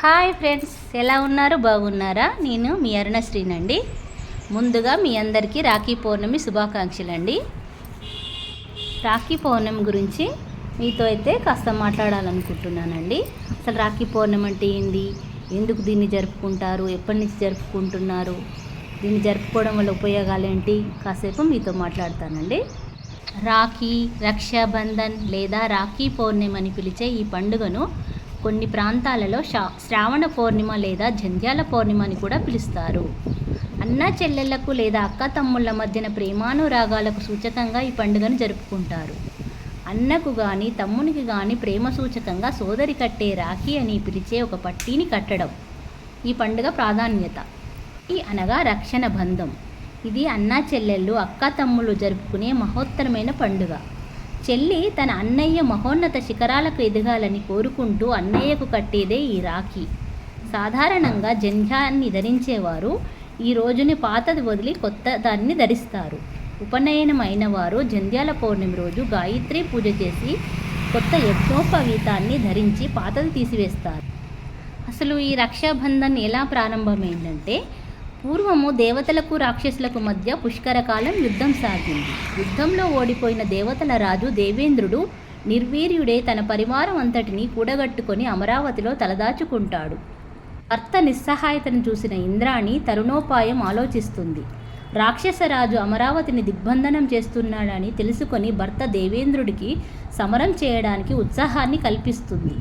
Hi friends ఎలా ఉన్నారు? బాగున్నారా? నేను మీ అరుణశ్రీనండి ముందుగా మీ అందరికీ రాఖీ పౌర్ణమి శుభాకాంక్షలు అండి రాఖీ పౌర్ణమి గురించి మీతో అయితే కాస్త మాట్లాడాలనుకుంటున్నానండి. అసలు రాఖీ పౌర్ణమి అంటే ఏంది? ఎందుకు దీన్ని జరుపుకుంటారు? ఎప్పటి నుంచి జరుపుకుంటున్నారు? దీన్ని జరుపుకోవడం వల్ల ఉపయోగాలు ఏంటి కాసేపు మీతో మాట్లాడతానండి. రాఖీ రక్షాబంధన్ లేదా రాఖీ పౌర్ణమి అని పిలిచే ఈ పండుగను కొన్ని ప్రాంతాలలో శా శ్రావణ పౌర్ణిమ లేదా జంధ్యాల పౌర్ణిమ అని కూడా పిలుస్తారు. అన్న చెల్లెళ్ళకు లేదా అక్క తమ్ముళ్ళ మధ్యన ప్రేమానురాగాలకు సూచకంగా ఈ పండుగను జరుపుకుంటారు. అన్నకు కానీ తమ్మునికి కానీ ప్రేమ సూచకంగా సోదరి కట్టే రాఖీ అని పిలిచే ఒక పట్టీని కట్టడం ఈ పండుగ ప్రాధాన్యత. ఈ అనగా రక్షణ బంధం. ఇది అన్నా చెల్లెళ్ళు అక్క తమ్ముళ్ళు జరుపుకునే మహోత్తరమైన పండుగ. చెల్లి తన అన్నయ్య మహోన్నత శిఖరాలకు ఎదగాలని కోరుకుంటూ అన్నయ్యకు కట్టేదే ఈ రాఖీ. సాధారణంగా జంధ్యాన్ని ధరించేవారు ఈ రోజుని పాతది వదిలి కొత్త దాన్ని ధరిస్తారు. ఉపనయనం అయిన వారు జంధ్యాల పౌర్ణమి రోజు గాయత్రి పూజ చేసి కొత్త యజ్ఞోపవీతాన్ని ధరించి పాతది తీసివేస్తారు. అసలు ఈ రక్షాబంధన్ ఎలా ప్రారంభమైందంటే పూర్వము దేవతలకు రాక్షసులకు మధ్య పుష్కరకాలం యుద్ధం సాగింది. యుద్ధంలో ఓడిపోయిన దేవతల రాజు దేవేంద్రుడు నిర్వీర్యుడే తన పరివారం అంతటిని కూడగట్టుకొని అమరావతిలో తలదాచుకుంటాడు. భర్త నిస్సహాయతను చూసిన ఇంద్రాణి తరుణోపాయం ఆలోచిస్తుంది. రాక్షసరాజు అమరావతిని దిగ్బంధనం చేస్తున్నాడని తెలుసుకొని భర్త దేవేంద్రుడికి సమరం చేయడానికి ఉత్సాహాన్ని కల్పిస్తుంది.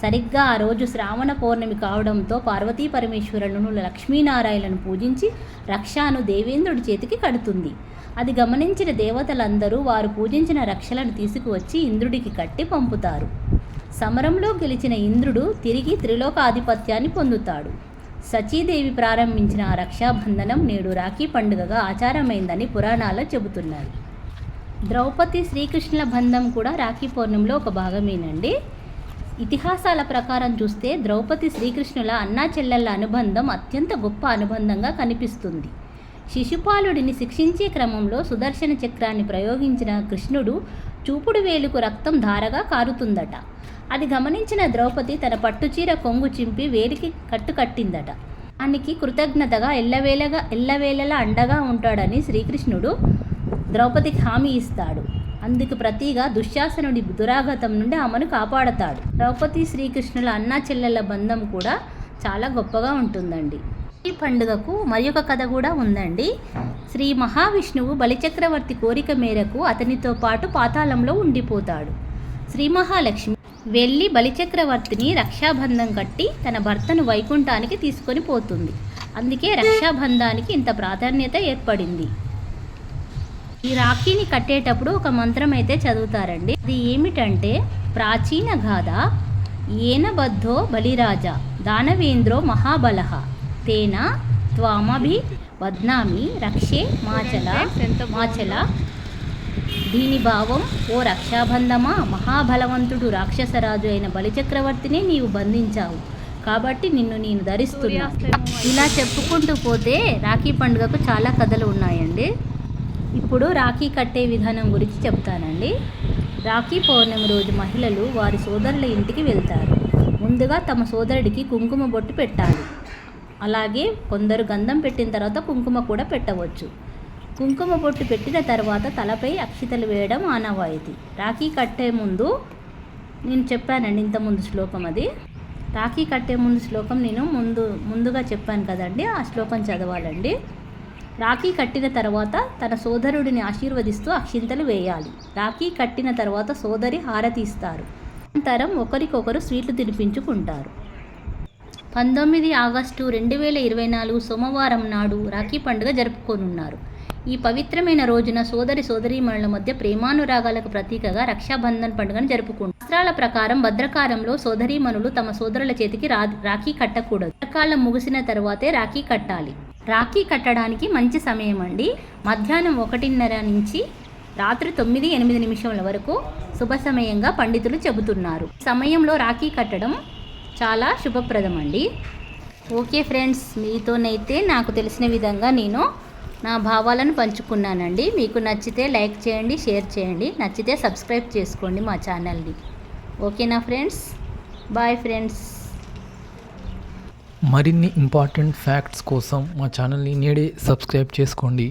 సరిగ్గా ఆ రోజు శ్రావణ పౌర్ణమి కావడంతో పార్వతీ పరమేశ్వరులను లక్ష్మీనారాయణను పూజించి రక్షాను దేవేంద్రుడి చేతికి కడుతుంది. అది గమనించిన దేవతలందరూ వారు పూజించిన రక్షలను తీసుకువచ్చి ఇంద్రుడికి కట్టి పంపుతారు. సమరంలో గెలిచిన ఇంద్రుడు తిరిగి త్రిలోకాధిపత్యాన్ని పొందుతాడు. సచీదేవి ప్రారంభించిన ఆ రక్షాబంధనం నేడు రాఖీ పండుగగా ఆచారమైందని పురాణాల్లో చెబుతున్నారు ద్రౌపది శ్రీకృష్ణుల బంధం కూడా రాఖీ పౌర్ణమిలో ఒక భాగమేనండి? ఇతిహాసాల ప్రకారం చూస్తే ద్రౌపది శ్రీకృష్ణుల అన్నా చెల్లెళ్ళ అనుబంధం అత్యంత గొప్ప అనుబంధంగా కనిపిస్తుంది. శిశుపాలుడిని శిక్షించే క్రమంలో సుదర్శన చక్రాన్ని ప్రయోగించిన కృష్ణుడు చూపుడు వేలుకు రక్తం ధారగా కారుతుందట. అది గమనించిన ద్రౌపది తన పట్టుచీర కొంగు చింపి వేలికి కట్టు కట్టిందట దానికి కృతజ్ఞతగా ఎల్లవేళగా ఎల్లవేళలా అండగా ఉంటాడని శ్రీకృష్ణుడు ద్రౌపదికి హామీ ఇస్తాడు. అందుకు ప్రతిగా దుశ్శాసనుడి దురాగతం నుండి ఆమెను కాపాడతాడు. ద్రౌపది శ్రీకృష్ణుల అన్నా చెల్లెల బంధం కూడా చాలా గొప్పగా ఉంటుందండి. ఈ పండుగకు మరి ఒక కథ కూడా ఉందండి. శ్రీ మహావిష్ణువు బలిచక్రవర్తి కోరిక మేరకు అతనితో పాటు పాతాళంలో ఉండిపోతాడు. శ్రీ మహాలక్ష్మి వెళ్ళి బలిచక్రవర్తిని రక్షాబంధం కట్టి తన భర్తను వైకుంఠానికి తీసుకొని పోతుంది. అందుకే రక్షాబంధానికి ఇంత ప్రాధాన్యత ఏర్పడింది. ఈ రాఖీని కట్టేటప్పుడు ఒక మంత్రం అయితే చదువుతారండి. అది ఏమిటంటే ప్రాచీన గాథ ఏనబద్ధో బలిరాజ దానవేంద్రో మహాబల తేన త్వామభి వద్నామి రక్షే మాచల మాచల దీని భావం ఓ రక్షాబంధమా మహాబలవంతుడు రాక్షసరాజు అయిన బలిచక్రవర్తిని నీవు బంధించావు. కాబట్టి నిన్ను నేను ధరిస్తున్నా. ఇలా చెప్పుకుంటూ పోతే రాఖీ పండుగకు చాలా కథలు ఉన్నాయండి. ఇప్పుడు రాఖీ కట్టే విధానం గురించి చెప్తానండి. రాఖీ పౌర్ణమి రోజు మహిళలు వారి సోదరుల ఇంటికి వెళ్తారు. ముందుగా తమ సోదరుడికి కుంకుమ బొట్టు పెట్టాలి. అలాగే కొందరు గంధం పెట్టిన తర్వాత కుంకుమ కూడా పెట్టవచ్చు. కుంకుమ బొట్టు పెట్టిన తర్వాత తలపై అక్షితలు వేయడం ఆనవాయితీ. రాఖీ కట్టే ముందు నేను చెప్పానండి ఇంతకుముందు శ్లోకం అది. రాఖీ కట్టే ముందు శ్లోకం నేను ముందు ముందుగా చెప్పాను కదండి ఆ శ్లోకం చదవాలండి. రాఖీ కట్టిన తర్వాత తన సోదరుడిని ఆశీర్వదిస్తూ అక్షింతలు వేయాలి. రాఖీ కట్టిన తర్వాత సోదరి హారతి ఇస్తారు అనంతరం ఒకరికొకరు స్వీట్లు తినిపించుకుంటారు. పంతొమ్మిది ఆగస్టు రెండు వేల ఇరవై నాలుగు సోమవారం నాడు రాఖీ పండుగ జరుపుకోనున్నారు. ఈ పవిత్రమైన రోజున సోదరి సోదరీమణుల మధ్య ప్రేమానురాగాలకు ప్రతీకగా రక్షాబంధన్ పండుగను జరుపుకుంటారు. శాస్త్రాల ప్రకారం భద్రకాలంలో సోదరీమణులు తమ సోదరుల చేతికి రా రాఖీ కట్టకూడదు. భద్రకాలం ముగిసిన తర్వాతే రాఖీ కట్టాలి. రాఖీ కట్టడానికి మంచి సమయం అండి. మధ్యాహ్నం ఒకటిన్నర నుంచి రాత్రి తొమ్మిది ఎనిమిది నిమిషముల వరకు శుభ సమయంగా పండితులు చెబుతున్నారు. సమయంలో రాఖీ కట్టడం చాలా శుభప్రదం అండి ఓకే ఫ్రెండ్స్ మీతోనైతే నాకు తెలిసిన విధంగా నేను నా భావాలను పంచుకున్నానండి. మీకు నచ్చితే లైక్ చేయండి షేర్ చేయండి నచ్చితే సబ్స్క్రైబ్ చేసుకోండి మా ఛానల్ని. ఓకేనా ఫ్రెండ్స్? Bye friends. మరిన్ని ఇంపార్టెంట్ ఫ్యాక్ట్స్ కోసం మా ఛానల్ని నేడే సబ్స్క్రైబ్ చేసుకోండి.